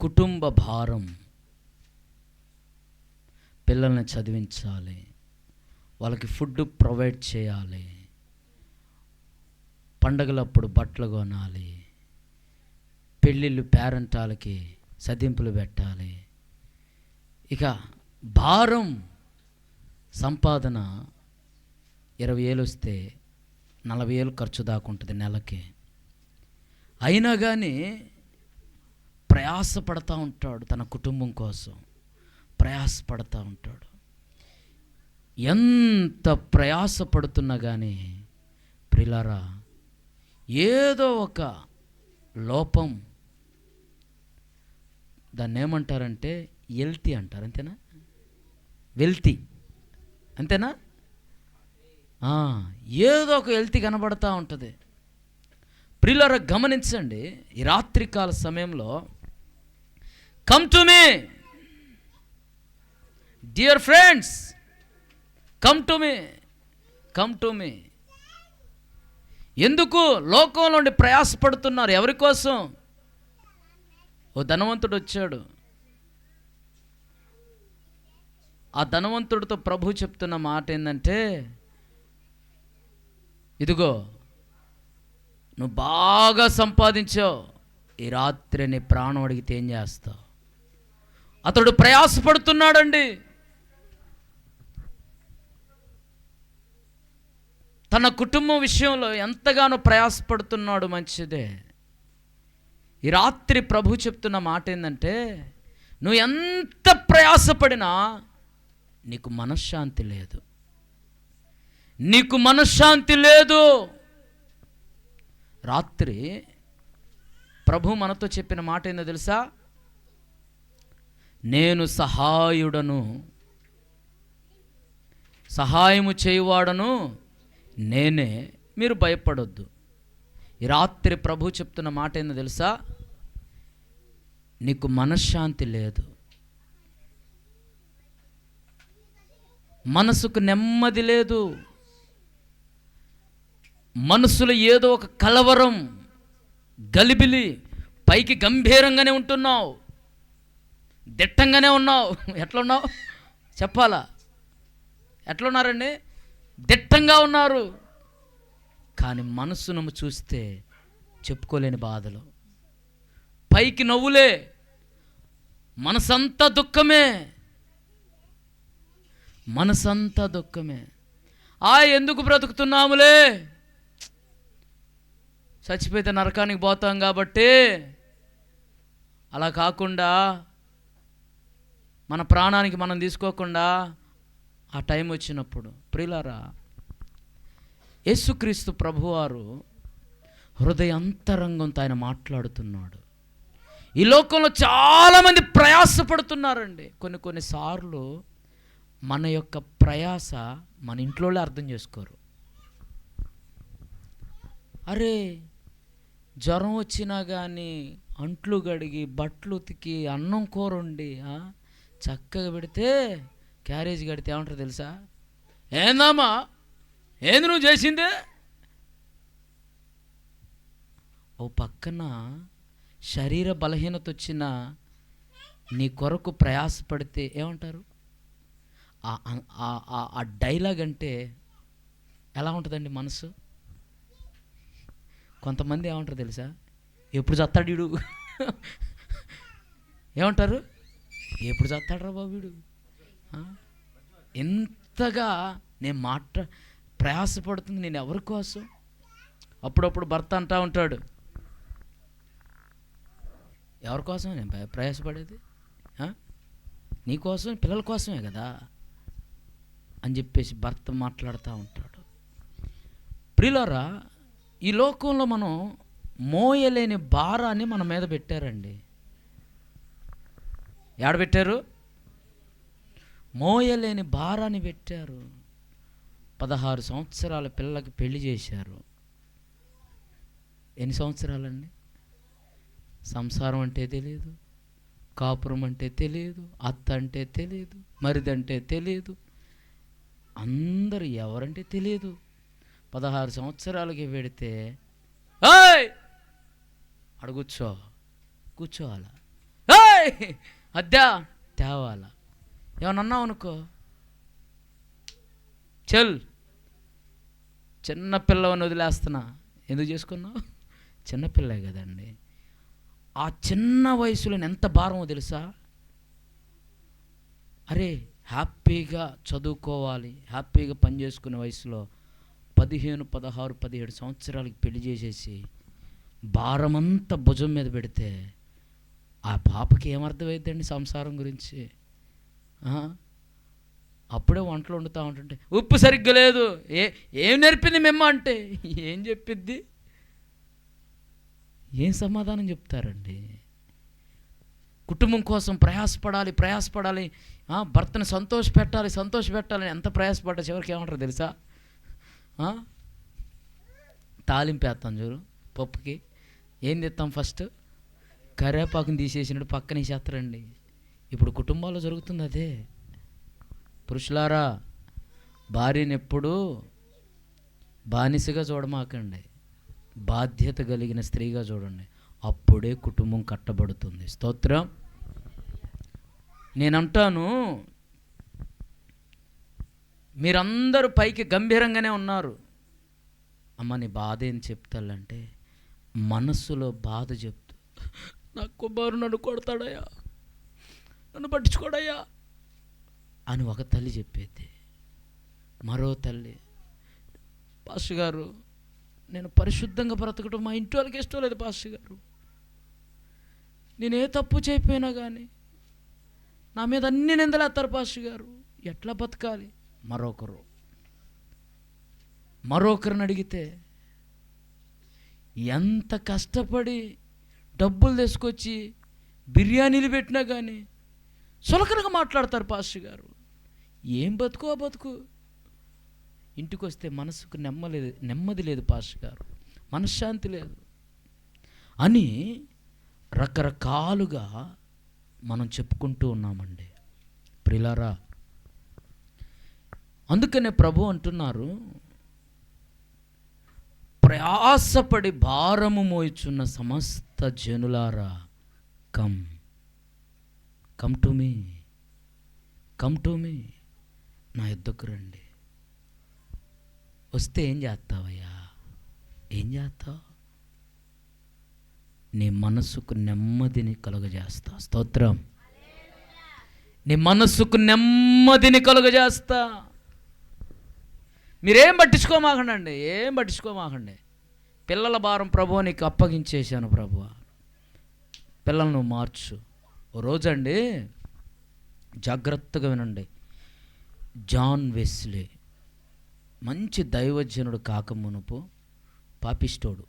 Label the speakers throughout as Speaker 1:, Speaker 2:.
Speaker 1: కుటుంబ భారం. పిల్లల్ని చదివించాలి. వాళ్ళకి ఫుడ్ ప్రొవైడ్ చేయాలి. పండగలప్పుడు బట్టలు కొనాలి. పెళ్ళిళ్ళు పేరెంటాలకి సదింపులు పెట్టాలి. ఇక భారం సంపాదన ఇరవై వేలు వస్తే నలభై వేలు ఖర్చు దాకుంటుంది నెలకి. అయినా కానీ ప్రయాసపడతా ఉంటాడు తన కుటుంబం కోసం. ప్రయాసపడతా ఉంటాడు. ఎంత ప్రయాసపడుతున్నా కానీ ప్రిలారా ఏదో ఒక లోపం దాన్ని ఏమంటారంటే ఎల్తి అంటారు అంతేనా? వెల్తి అంతేనా? ఏదో ఒక ఎల్తి కనబడతా ఉంటుంది. ప్రిల్లర గమనించండి ఈ రాత్రికాల సమయంలో come to me dear friends come to me come to me ఎందుకు లోకంలో నుండి ప్రయాసపడుతున్నారు? ఎవరి కోసం? ఓ ధనవంతుడు వచ్చాడు. ఆ ధనవంతుడితో ప్రభు చెప్తున్న మాట ఏంటంటే ఇదిగో నువ్వు బాగా సంపాదించావు. ఈ రాత్రి నీ ప్రాణం అడిగితే ఏం చేస్తావు? అతడు ప్రయాసపడుతున్నాడండి. తన కుటుంబం విషయంలో ఎంతగానో ప్రయాసపడుతున్నాడు మంచిదే. ఈ రాత్రి ప్రభు చెప్తున్న మాట ఏంటంటే నువ్వు ఎంత ప్రయాసపడినా నీకు మనశ్శాంతి లేదు. నీకు మనశ్శాంతి లేదు. రాత్రి ప్రభు మనతో చెప్పిన మాట ఏందో తెలుసా? నేను సహాయుడను. సహాయము చేయువాడను నేనే. మీరు భయపడొద్దు. ఈ రాత్రి ప్రభు చెప్తున్న మాట ఏందో తెలుసా? నీకు మనశ్శాంతి లేదు. మనసుకు నెమ్మది లేదు. మనసులో ఏదో ఒక కలవరం గలిబిలి పైకి గంభీరంగానే ఉంటున్నావు. దిట్టంగానే ఉన్నావు. ఎట్లా ఉన్నావు చెప్పాలా? ఎట్లున్నారండి? దిట్టంగా ఉన్నారు. కానీ మనసును చూస్తే చెప్పుకోలేని బాధలు. పైకి నవ్వులే. మనసంతా దుఃఖమే. మనసంతా దుఃఖమే. ఆ ఎందుకు బ్రతుకుతున్నాములే? చచ్చిపోతే నరకానికి పోతాం కాబట్టి. అలా కాకుండా మన ప్రాణానికి మనం తీసుకోకుండా ఆ టైం వచ్చినప్పుడు. ప్రిలరా యేసుక్రీస్తు ప్రభువారు హృదయంతరంగంతో ఆయన మాట్లాడుతున్నాడు. ఈ లోకంలో చాలామంది ప్రయాసపడుతున్నారండి. కొన్ని కొన్నిసార్లు మన యొక్క ప్రయాస మన ఇంట్లోనే అర్థం చేసుకోరు. అరే జ్వరం వచ్చినా కానీ అంట్లు గడిగి బట్టలు ఉతికి అన్నం కూర వండి చక్కగా పెడితే క్యారేజ్ కడితే ఏమంటారు తెలుసా? ఏందమ్మా? ఏంది నువ్వు చేసిందే? ఓ పక్కన శరీర బలహీనత వచ్చిన నీ కొరకు ప్రయాసపడితే ఏమంటారు? ఆ- ఆ- డైలాగ్ అంటే ఎలా ఉంటుందండి మనసు? కొంతమంది ఏమంటారు తెలుసా? ఎప్పుడు చత్తాడు ఏమంటారు? ఎప్పుడు చస్తాడు బాబు ఎంతగా నేను మాట ప్రయాసపడుతుంది నేను ఎవరి కోసం? అప్పుడప్పుడు భర్త అంటా ఉంటాడు. ఎవరి కోసం? నేను ప్రయాసపడేది? నీకోసం నీ కోసం? పిల్లల కోసమే కదా? అని చెప్పేసి భర్త మాట్లాడుతూ ఉంటాడు. ప్రిలరా ఈ లోకంలో మనం మోయలేని భారాన్ని మన మీద పెట్టారండి. పెట్టారు? మోయలేని భారాన్ని పెట్టారు. పదహారు సంవత్సరాల పిల్లలకి పెళ్ళి చేశారు. ఎన్ని సంవత్సరాలండి? సంసారం అంటే తెలియదు కాపురం అంటే తెలియదు అత్త అంటే తెలియదు మరిదంటే తెలియదు అందరు ఎవరంటే తెలియదు పదహారు సంవత్సరాలకి పెడితే ఏయ్! కూర్చో కూర్చోవాలా? అద్దా. తేవాలా. ఏమన్నా అన్నావు అనుకో. చల్. చిన్న పిల్లవని వదిలేస్తున్నా. ఎందుకు చేసుకున్నావు? చిన్నపిల్లే కదండి. ఆ చిన్న వయసులో ఎంత భారమో తెలుసా? అరే హ్యాపీగా చదువుకోవాలి హ్యాపీగా పని చేసుకునే వయసులో పదిహేను పదహారు పదిహేడు సంవత్సరాలకి పెళ్ళి చేసేసి భారమంతా భుజం మీద పెడితే ఆ పాపకి ఏమర్థమైందండి సంసారం గురించి? అప్పుడే వంటలు వండుతూ ఉంటుంటే ఉప్పు సరిగ్గా లేదు. ఏ ఏం నేర్పింది మిమ్మ? అంటే ఏం చెప్పిద్ది? ఏం సమాధానం చెప్తారండి? కుటుంబం కోసం ప్రయాసపడాలి ప్రయాసపడాలి. భర్తను సంతోష పెట్టాలి సంతోష పెట్టాలని ఎంత ప్రయాసపడ్డా చివరికి ఏమంటారు తెలుసా? తాలింపు వేస్తాం చూడు పప్పుకి. ఏం తెస్తాం ఫస్ట్? కరేపాకుని తీసేసినట్టు పక్కన వేసేస్తారండి ఇప్పుడు కుటుంబాల్లో జరుగుతుంది అదే. పురుషులారా భార్యని ఎప్పుడూ బానిసగా చూడమాకండి. బాధ్యత కలిగిన స్త్రీగా చూడండి. అప్పుడే కుటుంబం కట్టబడుతుంది. స్తోత్రం. నేనంటాను మీరందరూ పైకి గంభీరంగానే ఉన్నారు. అమ్మ నీ బాధ ఏం చెప్తాలంటే మనస్సులో బాధ చెప్తా నా కుమారు నన్ను కొడతాడయ్యా. నన్ను పట్టించుకోడయ్యా. అని ఒక తల్లి చెప్పేది. మరో తల్లి పాస్టర్ గారు నేను పరిశుద్ధంగా బ్రతకడం మా ఇంటి వాళ్ళకి ఇష్టం లేదు పాస్టర్ గారు. నేను ఏ తప్పు చేయపోయినా కానీ నా మీద అన్ని నిందలేస్తారు పాస్టర్ గారు. ఎట్లా బతకాలి? మరొకరు మరొకరిని అడిగితే ఎంత కష్టపడి డబ్బులు తీసుకొచ్చి బిర్యానీలు పెట్టినా కానీ సులకనగా మాట్లాడతారు పాస్టర్ గారు. ఏం బతుకు ఆ బతుకు? ఇంటికి వస్తే మనసుకు నెమ్మలేదు నెమ్మది లేదు పాస్టర్ గారు. మనశ్శాంతి లేదు. అని రకరకాలుగా మనం చెప్పుకుంటూ ఉన్నామండి. ప్రిలారా అందుకనే ప్రభు అంటున్నారు ప్రయాసపడి భారము మోయిచున్న సమస్త జనులారా come. Come to me. Come to me. నా యుద్ధకు రండి. వస్తే ఏం చేస్తావయ్యా? ఏం చేస్తావు? నీ మనసుకు నెమ్మదిని కలుగజేస్తా. స్తోత్రం. నీ మనస్సుకు నెమ్మదిని కలుగజేస్తా. మీరేం పట్టించుకోమాకండి ఏం పట్టించుకోమాకండి. పిల్లల భారం ప్రభు నీకు అప్పగించేశాను ప్రభు పిల్లలను మార్చు. ఓ రోజండి జాగ్రత్తగా వినండి. జాన్ వెస్లే మంచి దైవజనుడు కాకమునుపు పాపిష్టోడు.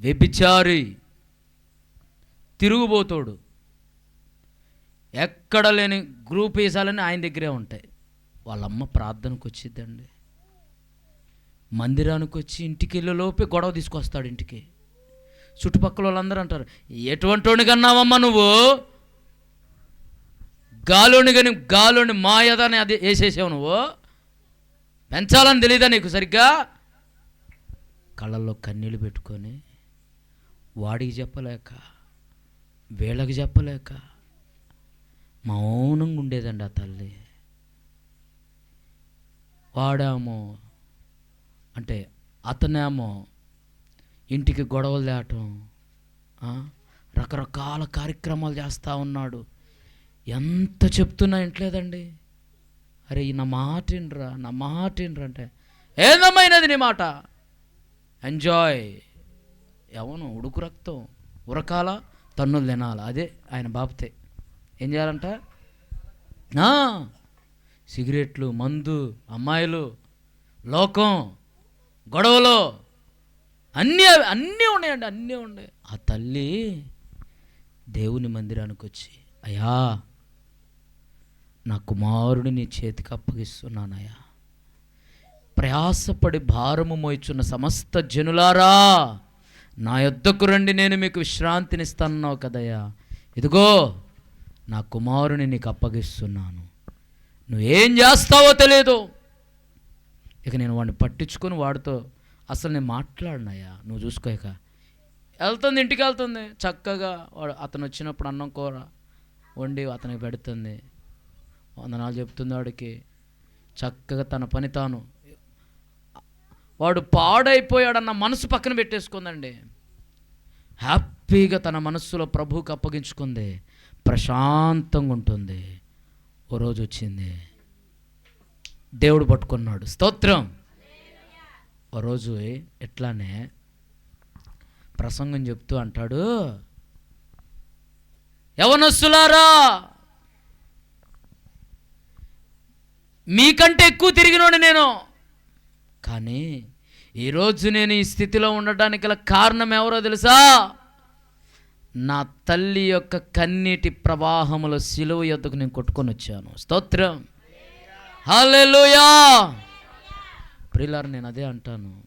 Speaker 1: వ్యభిచారి తిరుగుబోతోడు. ఎక్కడ లేని గ్రూప్ వేసాలని ఆయన దగ్గరే ఉంటాయి. వాళ్ళమ్మ ప్రార్థనకు వచ్చిద్దండి మందిరానికి వచ్చి ఇంటికి వెళ్ళే లోపే గొడవ తీసుకొస్తాడు ఇంటికి. చుట్టుపక్కల వాళ్ళందరూ అంటారు ఎటువంటి వాడిని కన్నావమ్మా నువ్వు? గాలోని కానీ గాలోని మాయదని అది వేసేసావు నువ్వు? పెంచాలని తెలియదా నీకు సరిగ్గా? కళ్ళల్లో కన్నీళ్ళు పెట్టుకొని వాడికి చెప్పలేక వీళ్ళకి చెప్పలేక మౌనంగా ఉండేదండి ఆ తల్లి. వాడేమో. అంటే అతనేమో ఇంటికి గొడవలు తేటం రకరకాల కార్యక్రమాలు చేస్తూ ఉన్నాడు. ఎంత చెప్తున్నా ఇంట్లేదండి అరే ఈ నా మాట నా మాట వినరా అంటే ఏందమ్మైనది నీ మాట? ఎంజాయ్. ఎవను? ఉడుకు రక్తం. ఉరకాల తన్నులు తినాల. అదే ఆయన బాబతే ఏం చేయాలంట? సిగరెట్లు మందు అమ్మాయిలు లోకం గొడవలు అన్నీ అన్నీ ఉన్నాయండి అన్నీ ఉన్నాయి. ఆ తల్లి దేవుని మందిరానికి వచ్చి అయ్యా నా కుమారుని నీ చేతికి అప్పగిస్తున్నానయ్యా. ప్రయాసపడి భారము మోయిచున్న సమస్త జనులారా నా యొద్దకు రండి నేను మీకు విశ్రాంతినిస్తాను కదయ్యా. ఇదిగో నా కుమారుని నీకు అప్పగిస్తున్నాను. నువ్వేం చేస్తావో తెలియదు ఇక నేను వాడిని పట్టించుకొని వాడితో అసలు నేను మాట్లాడినాయా? నువ్వు చూసుకోక వెళ్తుంది ఇంటికి వెళ్తుంది. చక్కగా వాడు అతను వచ్చినప్పుడు అన్నం కూర వండి అతనికి పెడుతుంది. వందనాలు చెప్తుంది వాడికి. చక్కగా తన పని తాను. వాడు పాడైపోయాడన్న మనసు పక్కన పెట్టేసుకుందండి. హ్యాపీగా తన మనస్సులో ప్రభువుకి అప్పగించుకుంది. ప్రశాంతంగా ఉంటుంది. ఓ రోజు వచ్చింది. దేవుడు పట్టుకున్నాడు. స్తోత్రం. ఓ రోజు ఎట్లానే ప్రసంగం చెప్తూ అంటాడు యవనస్తులారా మీకంటే ఎక్కువ తిరిగినోడు నేను. కానీ ఈరోజు నేను ఈ స్థితిలో ఉండటానికి గల కారణం ఎవరో తెలుసా? నా తల్లి యొక్క కన్నీటి ప్రవాహముల సిలువ యొద్దకు నేను కొట్టుకొని వచ్చాను. స్తోత్రం. హలెలుయా ప్రియులారు నేను అదే అంటాను.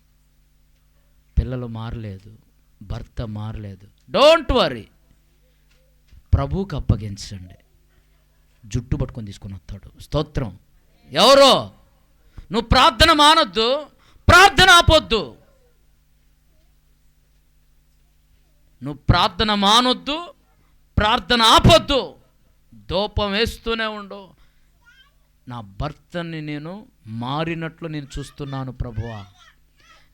Speaker 1: పిల్లలు మారలేదు భర్త మారలేదు. డోంట్ వరీ ప్రభువుకి అప్పగించండి. జుట్టు పట్టుకొని తీసుకొని వస్తాడు. స్తోత్రం. ఎవరో? నువ్వు ప్రార్థన మానొద్దు ప్రార్థన ఆపొద్దు. నువ్వు ప్రార్థన మానొద్దు ప్రార్థన ఆపొద్దు దూపం వేస్తూనే ఉండు. నా భర్తని నేను మారినట్లు నేను చూస్తున్నాను ప్రభువా.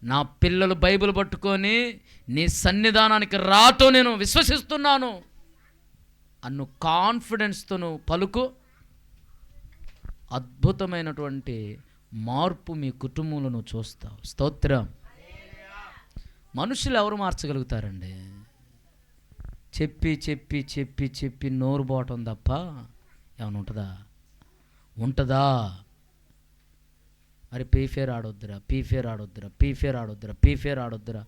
Speaker 1: నా పిల్లలు బైబిల్ పట్టుకొని నీ సన్నిధానానికి రాతో నేను విశ్వసిస్తున్నాను. అన్ను కాన్ఫిడెన్స్తో నువ్వు పలుకు. అద్భుతమైనటువంటి మార్పు మీ కుటుంబంలో నువ్వు చూస్తావు. స్తోత్రం. మనుషులు ఎవరు మార్చగలుగుతారండి? చెప్పి చెప్పి చెప్పి చెప్పి నోరు పోవటం తప్ప ఏమైనా ఉంటుందా? ఉంటుందా? మరి పీఫేర్ ఆడొద్దురా పీఫేర్ ఆడొద్దురా పీఫేర్ ఆడొద్దురా పీఫేర్ ఆడొద్దురా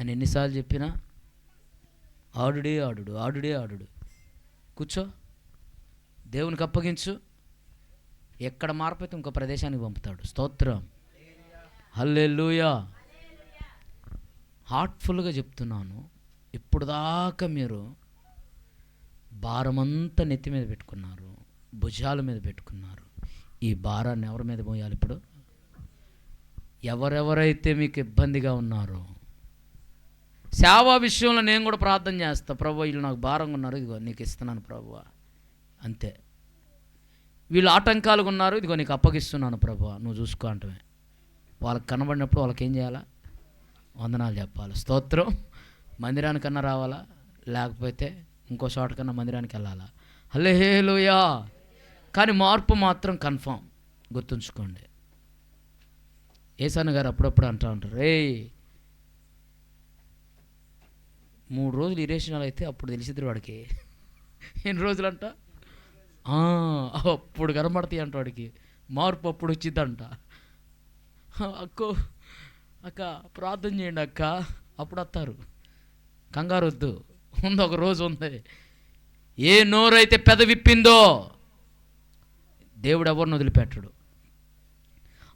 Speaker 1: అని ఎన్నిసార్లు చెప్పినా ఆడుడే ఆడుడు ఆడుడే ఆడుడు. కూర్చో. దేవునికి అప్పగించు. ఎక్కడ మారిపోతే ఇంకో ప్రదేశానికి పంపుతాడు. స్తోత్రం. హల్లెలూయా. హార్ట్ఫుల్గా చెప్తున్నాను. ఇప్పుడు దాకా మీరు భారమంతా నెత్తి మీద పెట్టుకున్నారు భుజాల మీద పెట్టుకున్నారు. ఈ భారాన్ని ఎవరి మీద పోయాలి ఇప్పుడు? ఎవరెవరైతే మీకు ఇబ్బందిగా ఉన్నారో. సేవా విషయంలో నేను కూడా ప్రార్థన చేస్తా ప్రభు వీళ్ళు నాకు భారంగా ఉన్నారు ఇదిగో నీకు ఇస్తున్నాను ప్రభు. అంతే. వీళ్ళు ఆటంకాలుగా ఉన్నారు ఇదిగో నీకు అప్పగిస్తున్నాను ప్రభు నువ్వు చూసుకో అంటమే. వాళ్ళకి కనబడినప్పుడు వాళ్ళకి ఏం చేయాలా? వందనాలు చెప్పాలి. స్తోత్రం. మందిరానికన్నా రావాలా? లేకపోతే ఇంకో చోటకన్నా మందిరానికి వెళ్ళాలా? హలేలుయా కానీ మార్పు మాత్రం కన్ఫామ్. గుర్తుంచుకోండి. ఏసాను గారు అప్పుడప్పుడు అంటూ ఉంటారు రే మూడు రోజులు ఇరేషనాలు అయితే అప్పుడు తెలిసిద్ది వాడికి. ఎన్ని రోజులు అంట అప్పుడు కనబడతాయి అంట వాడికి. మార్పు అప్పుడు వచ్చిందంట అక్కో అక్క ప్రార్థన చేయండి అక్క. అప్పుడు వస్తారు. కంగారు వద్దు ఉంది ఒక రోజు ఉంది. ఏ నోరైతే పెద విప్పిందో దేవుడు ఎవరిని వదిలిపెట్టడు.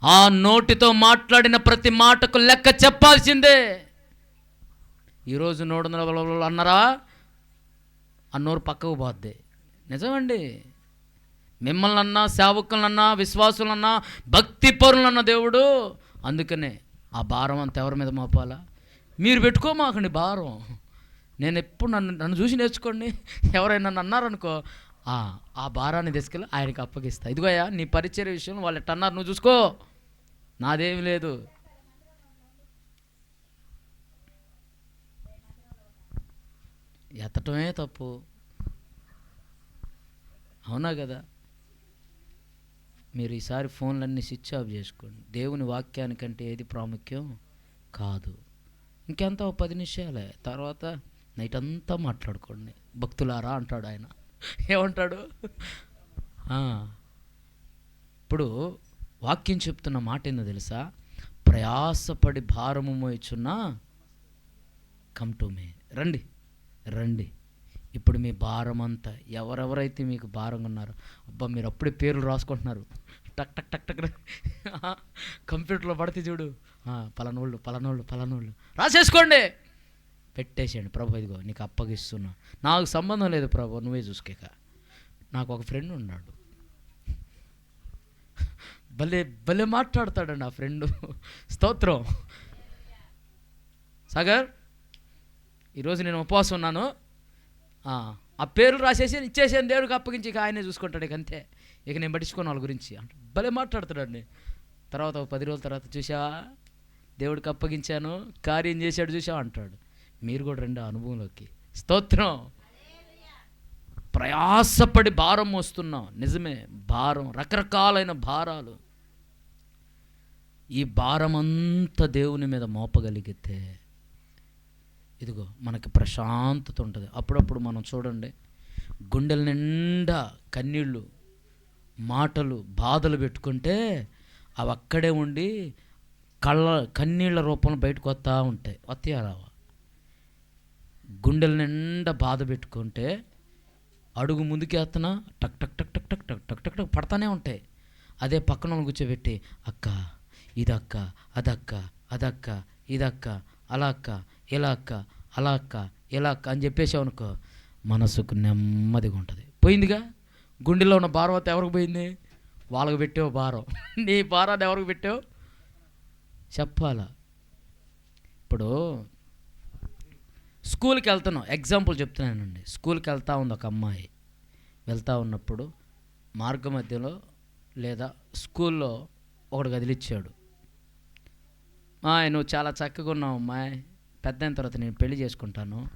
Speaker 1: ఆ నోటితో మాట్లాడిన ప్రతి మాటకు లెక్క చెప్పాల్సిందే. ఈరోజు నోడు అన్నారా ఆ నోరు పక్కకు పోద్ది నిజమండి మిమ్మల్ని అన్నా సేవకులన్నా విశ్వాసులన్నా భక్తి పరులన్న దేవుడు అందుకనే ఆ భారం అంత ఎవరి మీద మోపాలా మీరు పెట్టుకోమాకండి భారం నేను ఎప్పుడు నన్ను నన్ను చూసి నేర్చుకోండి. ఎవరైనా నన్ను అన్నారనుకో ఆ, ఆ భారాన్ని తీసుకెళ్ళి ఆయనకి అప్పగిస్తా. ఇదిగోయా నీ పరిచయ విషయంలో వాళ్ళు ఎట్ట అన్నారు నువ్వు చూసుకో. నాదేమి లేదు. ఎత్తటమే తప్పు. అవునా కదా? మీరు ఈసారి ఫోన్లన్నీ స్విచ్ ఆఫ్ చేసుకోండి. దేవుని వాక్యానికంటే ఏది ప్రాముఖ్యం? కాదు. ఇంకెంత? పది నిమిషాలే. తర్వాత నైట్ అంతా మాట్లాడుకోండి. భక్తులారా అంటాడు ఆయన. ఏమంటాడు? ఇప్పుడు వాక్యం చెప్తున్న మాట ఏందో తెలుసా? ప్రయాసపడి భారము మోయిచున్నా కమ్ టు మీ రండి రండి. ఇప్పుడు మీ భారం అంతా ఎవరెవరైతే మీకు భారంగా ఉన్నారో అబ్బా మీరు అప్పుడే పేర్లు రాసుకుంటున్నారు. టక్ టక్ టక్ టక్ కంప్యూటర్లో పడితే చూడు. పలనోళ్ళు పలానోళ్ళు పలానోళ్ళు పలానోళ్ళు. రాసేసుకోండి. పెట్టేసేయండి. ప్రభు ఇదిగో నీకు అప్పగిస్తున్నా. నాకు సంబంధం లేదు ప్రభు నువ్వే చూసుకోక. నాకు ఒక ఫ్రెండ్ ఉన్నాడు. భలే భలే మాట్లాడతాడండి ఆ ఫ్రెండ్. స్తోత్రం. సాగర్ ఈరోజు నేను ఉపవాసం ఉన్నాను. ఆ, పేరు పేర్లు రాసేసి ఇచ్చేసాను దేవుడికి అప్పగించి ఇక ఆయనే చూసుకుంటాడు ఇక అంతే. ఇక నేను పట్టించుకోను వాళ్ళ గురించి. అంటే భలే మాట్లాడుతున్నాడు తర్వాత పది రోజుల తర్వాత చూసావా దేవుడికి అప్పగించాను కార్యం చేశాడు చూసావా అంటాడు. మీరు కూడా రెండు అనుభవంలోకి. స్తోత్రం. ప్రయాసపడి భారం మోస్తున్నాం. నిజమే భారం రకరకాలైన భారాలు. ఈ భారం అంతా దేవుని మీద మోపగలిగితే ఇదిగో మనకి ప్రశాంతత ఉంటుంది. అప్పుడప్పుడు మనం చూడండి గుండెల నిండా కన్నీళ్ళు మాటలు బాధలు పెట్టుకుంటే అవి అక్కడే ఉండి కళ్ళ కన్నీళ్ళ రూపంలో బయటకు వస్తూ ఉంటాయి. వస్తాయా రావా? గుండెల నిండా బాధ పెట్టుకుంటే అడుగు ముందుకేస్తున్నా టక్ టక్ టక్ టక్ టక్ టక్ టక్ టక్ టక్ పడతానే ఉంటాయి. అదే పక్కన వాళ్ళు కూర్చోబెట్టి అక్క ఇదక్క అదక్క అదక్క ఇదక్క అలా అక్క ఇలా అక్క అలా అక్క ఇలా అక్క అని చెప్పేసావు అనుకో మనసుకు నెమ్మదిగా ఉంటుంది. పోయిందిగా? గుండెలో ఉన్న భారం అంతా ఎవరికి పోయింది? వాళ్ళకి పెట్టావు భారం. నీ భారాన్ని ఎవరికి పెట్టావు? చెప్పాలా? ఇప్పుడు స్కూల్కి వెళ్తున్నాం. ఎగ్జాంపుల్ చెప్తున్నానండి. స్కూల్కి వెళ్తూ ఉంది ఒక అమ్మాయి. వెళ్తూ ఉన్నప్పుడు మార్గ మధ్యలో లేదా స్కూల్లో ఒకడు కదిలిచ్చాడు "మాయ్, నువ్వు చాలా చక్కగా ఉన్నావు అమ్మాయి. పెద్ద అయిన తర్వాత నేను పెళ్ళి చేసుకుంటాను.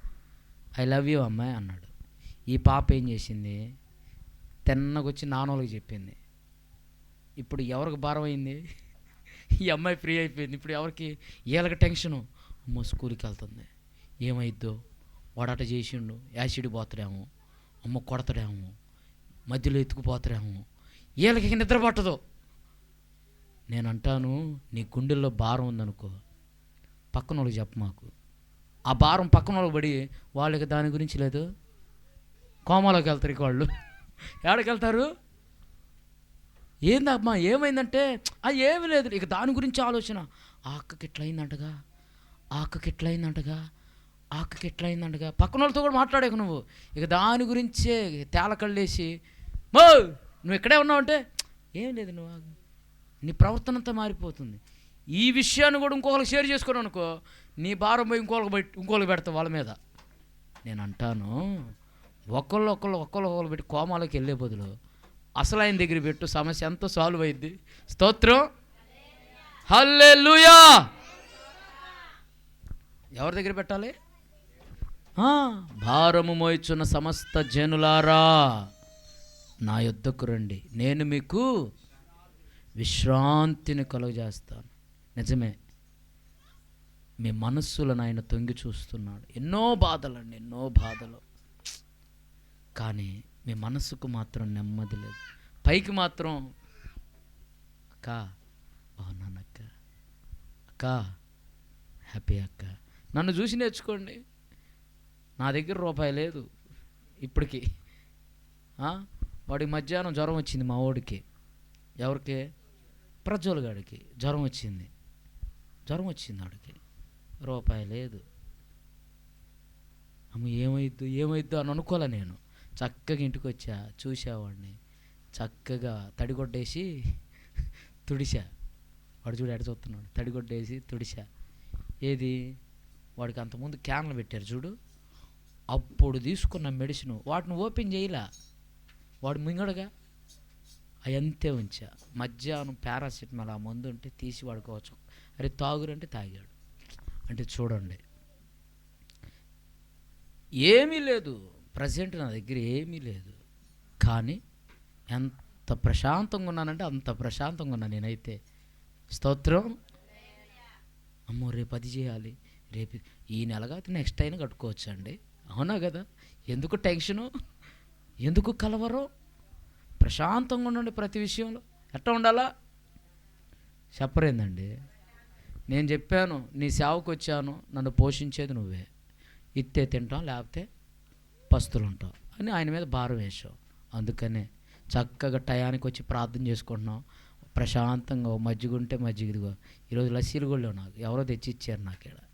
Speaker 1: ఐ లవ్ యూ అమ్మాయి అన్నాడు. ఈ పాప ఏం చేసింది? తిన్నగొచ్చి నానోళ్ళకి చెప్పింది. ఇప్పుడు ఎవరికి భారం అయింది? ఈ అమ్మాయి ఫ్రీ అయిపోయింది. ఇప్పుడు ఎవరికి? వీళ్ళకి టెన్షను. అమ్మ స్కూల్కి వెళ్తుంది. ఏమైద్దో వడట చేసిండు యాసిడ్ పోతాడేమో అమ్మ కొడతాడేమో మధ్యలో ఎత్తుకుపోతాడేమో వీళ్ళకి నిద్ర పట్టదు. నేను అంటాను నీ గుండెల్లో భారం ఉందనుకో పక్కన వాళ్ళకి చెప్ప మాకు. ఆ భారం పక్కన వాళ్ళకి పడి వాళ్ళకి దాని గురించి లేదు. కోమాలోకి వెళ్తారు ఇక వాళ్ళు. ఎక్కడికి వెళ్తారు? ఏందమ్మా ఏమైందంటే అది ఏమీ లేదు. ఇక దాని గురించి ఆలోచన. ఆ అక్కకి ఇట్లా అయిందంటగా ఆ అక్కకి ఎట్లా అయిందంటగా ఆ ఎట్లా అయిందండగా పక్కన వాళ్ళతో కూడా మాట్లాడాక నువ్వు. ఇక దాని గురించే తేలకళ్ళేసి మో నువ్వు ఇక్కడే ఉన్నావు అంటే ఏం లేదు నువ్వు నీ ప్రవర్తన అంతా మారిపోతుంది. ఈ విషయాన్ని కూడా ఇంకొకరికి షేర్ చేసుకున్నావు అనుకో నీ భారం పోయి ఇంకోళ్ళకి పెట్టి ఇంకోళ్ళకి పెడతావు వాళ్ళ మీద. నేను అంటాను ఒకళ్ళు ఒకళ్ళు ఒకళ్ళు ఒకళ్ళు పెట్టి కోమాలకి వెళ్ళే బదులు అసలు ఆయన దగ్గర పెట్టు సమస్య ఎంతో సాల్వ్ అయింది స్తోత్రం. హల్లెలూయా! ఎవరి దగ్గర పెట్టాలి? భారము మోయిచున్న సమస్త జనులారా నా యొద్దకు రండి. నేను మీకు విశ్రాంతిని కలుగజేస్తాను. నిజమే. మీ మనస్సులను ఆయన తొంగి చూస్తున్నాడు. ఎన్నో బాధలండి ఎన్నో బాధలు. కానీ మీ మనసుకు మాత్రం నెమ్మది లేదు. పైకి మాత్రం అక్క అవునానక్క అక్క హ్యాపీ అక్క. నన్ను చూసి నేర్చుకోండి. నా దగ్గర రూపాయి లేదు ఇప్పటికి. వాడికి మధ్యాహ్నం జ్వరం వచ్చింది మా వాడికి. ఎవరికి? ప్రజ్వల్ గాడికి జ్వరం వచ్చింది. జ్వరం వచ్చింది వాడికి రూపాయి లేదు. అమ్మ ఏమైద్దు ఏమైద్దు అని అనుకోలే నేను. చక్కగా ఇంటికి వచ్చా చూసేవాడిని చక్కగా తడిగొడ్డేసి తుడిసా వాడు చూడు ఎడ చూస్తున్నాడు. తడిగొడ్డేసి తుడిసా ఏది? వాడికి అంతకుముందు క్యాన్లు పెట్టారు చూడు. అప్పుడు తీసుకున్న మెడిసిన్ వాటిని ఓపెన్ చేయలే. వాడు మింగడుగా? అవి అంతే ఉంచా. మధ్యాహ్నం పారాసిటమాల్ ఆ మందు ఉంటే తీసి వాడుకోవచ్చు. అరే తాగురంటే తాగాడు. అంటే చూడండి. ఏమీ లేదు. ప్రజెంట్ నా దగ్గర ఏమీ లేదు. కానీ ఎంత ప్రశాంతంగా ఉన్నానంటే అంత ప్రశాంతంగా ఉన్నా నేనైతే. స్తోత్రం? అమ్మో రేపు అది చేయాలి. రేపు ఈ నెలగా నెక్స్ట్ అయినా కట్టుకోవచ్చు అండి అవునా కదా? ఎందుకు టెన్షను? ఎందుకు కలవరం? ప్రశాంతంగా ఉండండి ప్రతి విషయంలో. ఎట్లా ఉండాలా? చెప్పరేందండి. నేను చెప్పాను నీ సేవకు వచ్చాను నన్ను పోషించేది నువ్వే. ఇత్తే తింటాం లేకపోతే పస్తులు ఉంటాం అని ఆయన మీద భారం వేసావు అందుకనే చక్కగా టయానికి వచ్చి ప్రార్థన చేసుకుంటున్నాం. ప్రశాంతంగా మజ్జిగుంటే మజ్జిగ ఉంటే మజ్జిగ ఇదిగో. ఈరోజు లస్సీలు కూడా నాకు. ఎవరో తెచ్చి ఇచ్చారు నాకు ఇక్కడ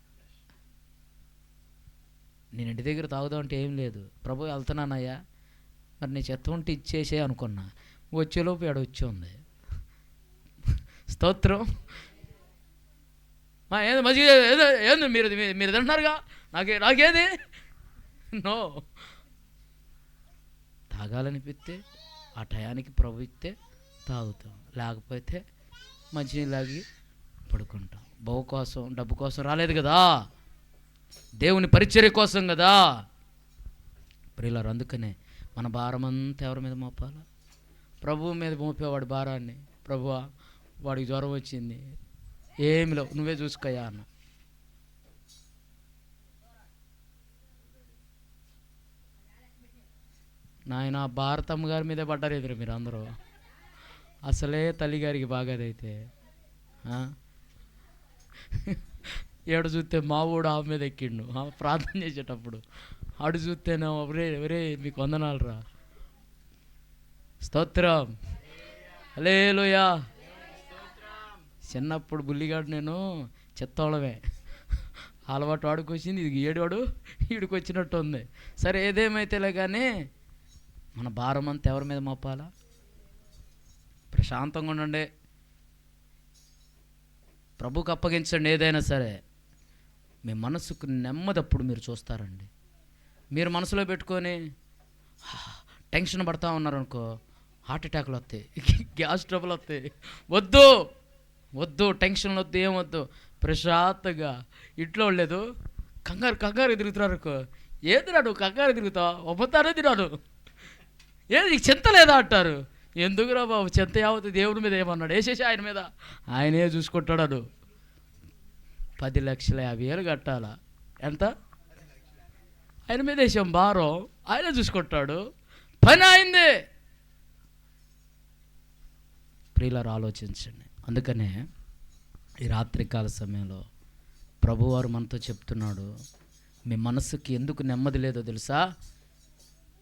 Speaker 1: నేను ఇంటి దగ్గర తాగుదాం అంటే ఏం లేదు. ప్రభు వెళ్తున్నానయ్యా. మరి నీ చెత్త ఉంటే ఇచ్చేసే అనుకున్నా. వచ్చేలోపు ఎడ వచ్చి ఉంది స్తోత్రం ఏదో మజ్జిగ ఏదో ఏంది మీరు మీరు- తింటున్నారుగా? నాకే నాకేది? నో. తాగాలనిపిస్తే ఆ టయానికి ప్రభు ఇస్తే తాగుతాం. లేకపోతే మంచినీళ్ళు తాగి పడుకుంటాం. బహు కోసం డబ్బు కోసం రాలేదు కదా? దేవుని పరిచర్య కోసం కదా. ప్రియులారు అందుకనే మన భారం అంతా ఎవరి మీద మోపాలా? ప్రభువు మీద మోపేవాడు భారాన్ని. ప్రభువా వాడికి జ్వరం వచ్చింది. ఏమి లేవు. నువ్వే చూసుకోయా అన్న. నాయన భారతమ్మ గారి మీదే పడ్డారు ఎదురు మీరు అందరూ. అసలే తల్లిగారికి బాగాదైతే. ఆ? ఏడు చూస్తే మా ఊడు ఆమె మీద ఎక్కిండు. ఆ, ప్రార్థన చేసేటప్పుడు ఆడు చూస్తేనే ఒరే ఒరే మీకు వందనాలు రా స్తోత్రం. అలేలుయా చిన్నప్పుడు బుల్లిగాడు నేను చెత్తోళమే అలవాటు వాడికి ఇది ఏడువాడు వీడికి వచ్చినట్టు ఉంది. సరే ఏదేమైతేలే కానీ మన భారం అంతా ఎవరి మీద మోపాలా? ప్రశాంతంగా ఉండండి. ప్రభుకి అప్పగించండి ఏదైనా సరే. మీ మనసుకు నెమ్మదప్పుడు మీరు చూస్తారండి. మీరు మనసులో పెట్టుకొని టెన్షన్ పడతా ఉన్నారనుకో హార్ట్ అటాక్లు వస్తాయి గ్యాస్ ట్రబుల్ వస్తాయి. వద్దు వద్దు టెన్షన్లు వద్దు ఏమొద్దు ప్రశాంతంగా ఇంట్లో లేదు కంగారు కంగారు తిరుగుతున్నారు అనుకో ఏదిరా నువ్వు కంగారు తిరుగుతావు? ఒమ్మతానే తిరాడు ఏది నీకు చింత లేదా? అంటారు. ఎందుకురా బాబు చింత యావత్ దేవుడి మీద ఏమన్నాడు? వేసేసి ఆయన మీద. ఆయనే చూసుకుంటాడు పది లక్షల యాభై వేలు కట్టాలా? ఎంత? ఆయన మీద వేసాం భారం ఆయనే చూసుకుంటాడు. పని అయింది. ప్రియులారు ఆలోచించండి. అందుకనే ఈ రాత్రికాల సమయంలో ప్రభువారు మనతో చెప్తున్నాడు మీ మనసుకి ఎందుకు నెమ్మది లేదో తెలుసా?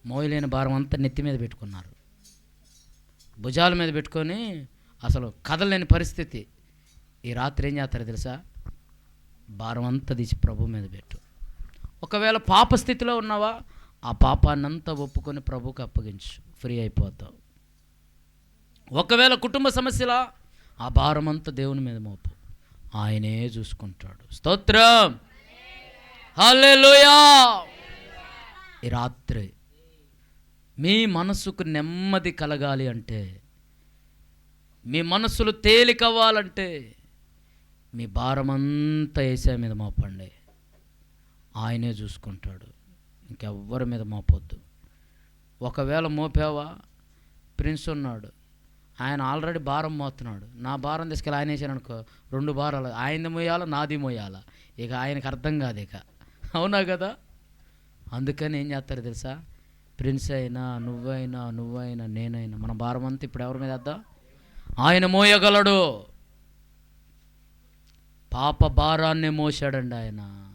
Speaker 1: మోయలేని భారం అంతా నెత్తి మీద పెట్టుకున్నారు. భుజాల మీద పెట్టుకొని అసలు కదలలేని పరిస్థితి. ఈ రాత్రి ఏం చేస్తారు తెలుసా? భారం అంతా తీసి ప్రభు మీద పెట్టు. ఒకవేళ పాప స్థితిలో ఉన్నావా ఆ పాపాన్నంతా ఒప్పుకొని ప్రభుకి అప్పగించు. ఫ్రీ అయిపోతావు. ఒకవేళ కుటుంబ సమస్యలా ఆ భారం అంతా దేవుని మీద మోపు. ఆయనే చూసుకుంటాడు. స్తోత్రం. హల్లెలూయా. ఈ రాత్రి మీ మనసుకు నెమ్మది కలగాలి అంటే మీ మనసులు తేలికవ్వాలంటే మీ భారమంతా ఏసే మీద మోపండి. ఆయనే చూసుకుంటాడు. ఇంకెవ్వరి మీద మోపొద్దు. ఒకవేళ మోపావా? ప్రిన్స్ ఉన్నాడు. ఆయన ఆల్రెడీ భారం మోస్తున్నాడు. నా భారం తీసుకెళ్ళి ఆయన వేసాను అనుకో రెండు భారాలు. ఆయనది మోయాలా? నాది మోయాలా? ఇక ఆయనకు అర్థం కాదు ఇక. అవునా కదా? అందుకని ఏం చేస్తారు తెలుసా? ప్రిన్స్ అయినా నువ్వైనా నువ్వైనా నేనైనా మన భారం అంతా ఇప్పుడు ఎవరి మీద వేద్దాం? ఆయన మోయగలడు. పాప భారాన్ని మోసాడండి ఆయన.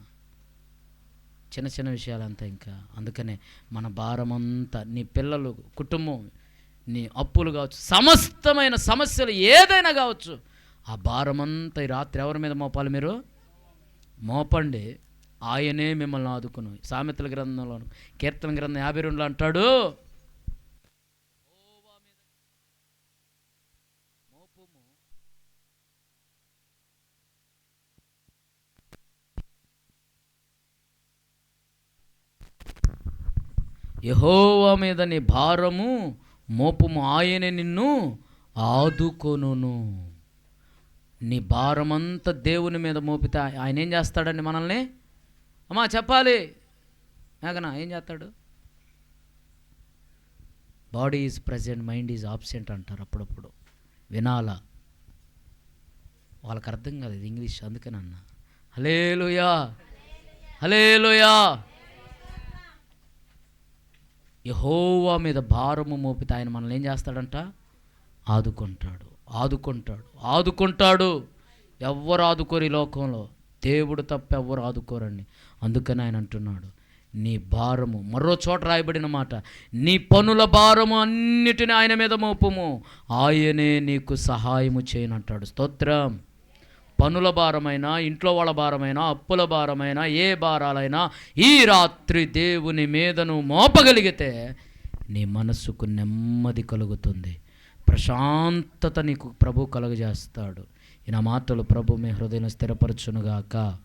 Speaker 1: చిన్న చిన్న విషయాలంతా ఇంకా. అందుకనే మన భారమంతా నీ పిల్లలు కుటుంబం నీ అప్పులు కావచ్చు సమస్తమైన సమస్యలు ఏదైనా కావచ్చు ఆ భారం అంతా ఈ రాత్రి ఎవరి మీద మోపాలి మీరు? మోపండి. ఆయనే మిమ్మల్ని ఆదుకును. సామెతల గ్రంథంలో కీర్తన గ్రంథం యాభై రెండులో అంటాడు యహోవా మీద నీ భారము మోపము ఆయనే నిన్ను ఆదుకొనును. నీ భారమంతా దేవుని మీద మోపితే ఆయన ఏం చేస్తాడండి మనల్ని? అమ్మా చెప్పాలి. మేఘనా ఏం చేస్తాడు? Body is present mind is absent అంటారు అప్పుడప్పుడు. వినాలా? వాళ్ళకి అర్థం కాదు ఇది ఇంగ్లీష్ అందుకని అన్న హలేలుయా హలేలుయా యహోవా మీద భారము మోపితే ఆయన మనల్ని ఏం చేస్తాడంట? ఆదుకుంటాడు ఆదుకుంటాడు ఆదుకుంటాడు. ఎవ్వరు ఆదుకోరు ఈ లోకంలో. దేవుడు తప్ప ఎవ్వరు ఆదుకోరండి. అందుకని ఆయన అంటున్నాడు నీ భారము మరో చోట రాయబడిన మాట నీ పనుల భారము అన్నిటిని ఆయన మీద మోపము. ఆయనే నీకు సహాయము చేయనంటాడు స్తోత్రం. పనుల భారమైనా ఇంట్లో వాళ్ళ భారమైనా అప్పుల భారమైనా ఏ భారాలైనా ఈ రాత్రి దేవుని మీదను మోపగలిగితే నీ మనస్సుకు నెమ్మది కలుగుతుంది. ప్రశాంతత నీకు ప్రభు కలుగజేస్తాడు. ఈ నా మాటలు ప్రభు మీ హృదయం స్థిరపరచునుగాక.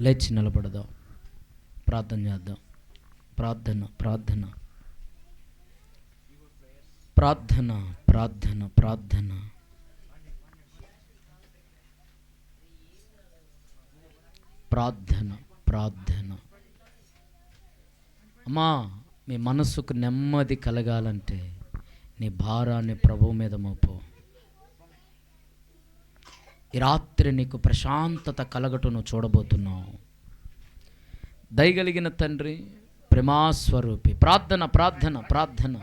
Speaker 1: లేచి నిలబడదాం. ప్రార్థన చేద్దాం. ప్రార్థన ప్రార్థన. ప్రార్థన ప్రార్థన ప్రార్థన. ప్రార్థన ప్రార్థన. అమ్మా మీ మనసుకు నెమ్మది కలగాలంటే నీ భారాన్ని ప్రభువు మీద మోపు. ఈ రాత్రి నీకు ప్రశాంతత కలగటను చూడబోతున్నావు. దయగలిగిన తండ్రి ప్రేమాస్వరూపి. ప్రార్థన ప్రార్థన ప్రార్థన.